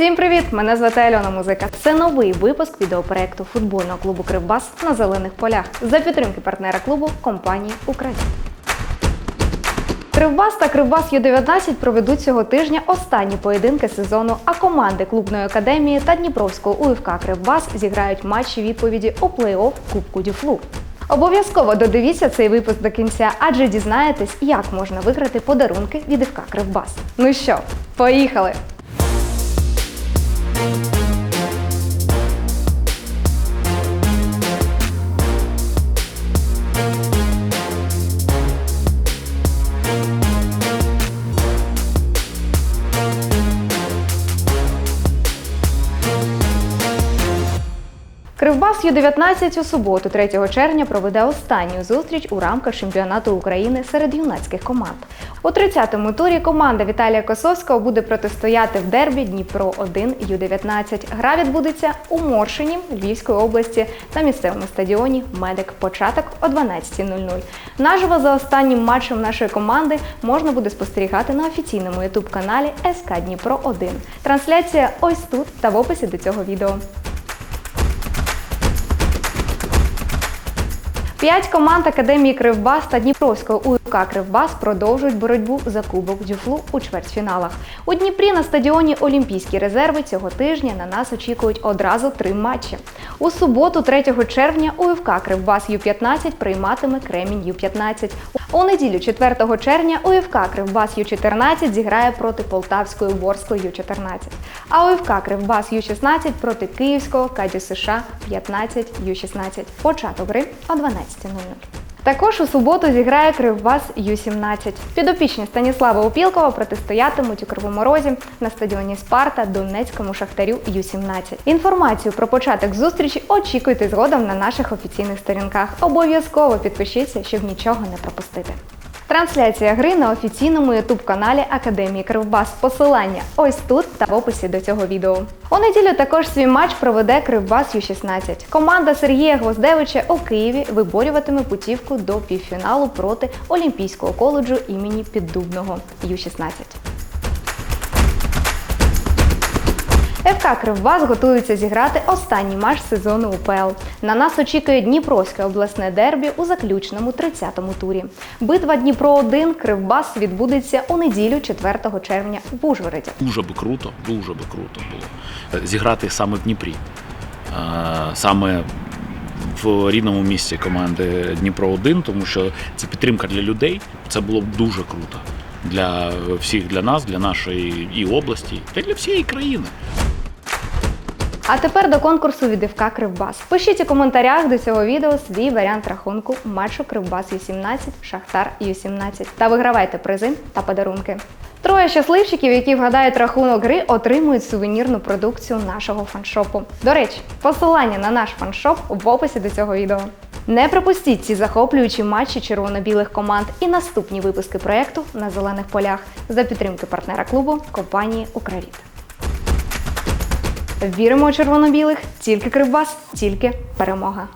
Всім привіт! Мене звати Альона Музика. Це новий випуск відеопроекту футбольного клубу Кривбас на зелених полях за підтримки партнера клубу компанії Україна. Кривбас та Кривбас Ю-19 проведуть цього тижня останні поєдинки сезону, а команди клубної академії та Дніпровського УФК Кривбас зіграють матчі відповіді у плей-офф Кубку Дюфлу. Обов'язково додивіться цей випуск до кінця, адже дізнаєтесь, як можна виграти подарунки від ФК Кривбас. Ну що, поїхали! thank you Кривбас Ю-19 у суботу, 3 червня, проведе останню зустріч у рамках чемпіонату України серед юнацьких команд. У 30-му турі команда Віталія Косовського буде протистояти в дербі Дніпро 1 Ю-19. Гра відбудеться у Моршині Львівської області та місцевому стадіоні Медик. Початок о 12.00. Наживо за останнім матчем нашої команди можна буде спостерігати на офіційному ютуб-каналі СК Дніпро 1. Трансляція ось тут та в описі до цього відео. П'ять команд Академії Кривбас та Дніпровського УФК Кривбас продовжують боротьбу за Кубок Дюфлу у чвертьфіналах. У Дніпрі на стадіоні Олімпійські резерви цього тижня на нас очікують одразу три матчі. У суботу, 3 червня, УФК Кривбас Ю-15 прийматиме Кремінь Ю-15. У неділю 4 червня УФК Кривбас Ю-14 зіграє проти Полтавської Ворскли Ю-14. А УФК Кривбас Ю-16 проти Київського Кадю США 15 Ю-16. Початок гри о 12.00. Також у суботу зіграє Кривбас Ю-17. Підопічні Станіслава Упілкова протистоятимуть у Кривому Розі на стадіоні Спарта Донецькому Шахтарю Ю-17. Інформацію про початок зустрічі очікуйте згодом на наших офіційних сторінках. Обов'язково підпишіться, щоб нічого не пропустити. Трансляція гри на офіційному ютуб-каналі Академії Кривбас. Посилання ось тут та в описі до цього відео. У неділю також свій матч проведе Кривбас Ю-16. Команда Сергія Гвоздевича у Києві виборюватиме путівку до півфіналу проти Олімпійського коледжу імені Піддубного Ю-16. ФК Кривбас готується зіграти останній матч сезону УПЛ. На нас очікує Дніпровське обласне дербі у заключному 30-му турі. Битва Дніпро 1 Кривбас відбудеться у неділю 4 червня в Ужгороді. Дуже би круто, дуже би круто було е, зіграти саме в Дніпрі. Е, Саме в рідному місці команди Дніпро 1 тому що це підтримка для людей. Це було б дуже круто для всіх, для нас, для нашої і області, та для всієї країни. А тепер до конкурсу від ФК Кривбас. Пишіть у коментарях до цього відео свій варіант рахунку матчу Кривбас Ю-17, Шахтар Ю-17 та вигравайте призи та подарунки. Троє щасливчиків, які вгадають рахунок гри, отримують сувенірну продукцію нашого фаншопу. До речі, посилання на наш фаншоп в описі до цього відео. Не пропустіть ці захоплюючі матчі червоно-білих команд і наступні випуски проєкту на зелених полях за підтримки партнера клубу компанії Укравіт. Віримо у червоно-білих, тільки Кривбас, тільки перемога.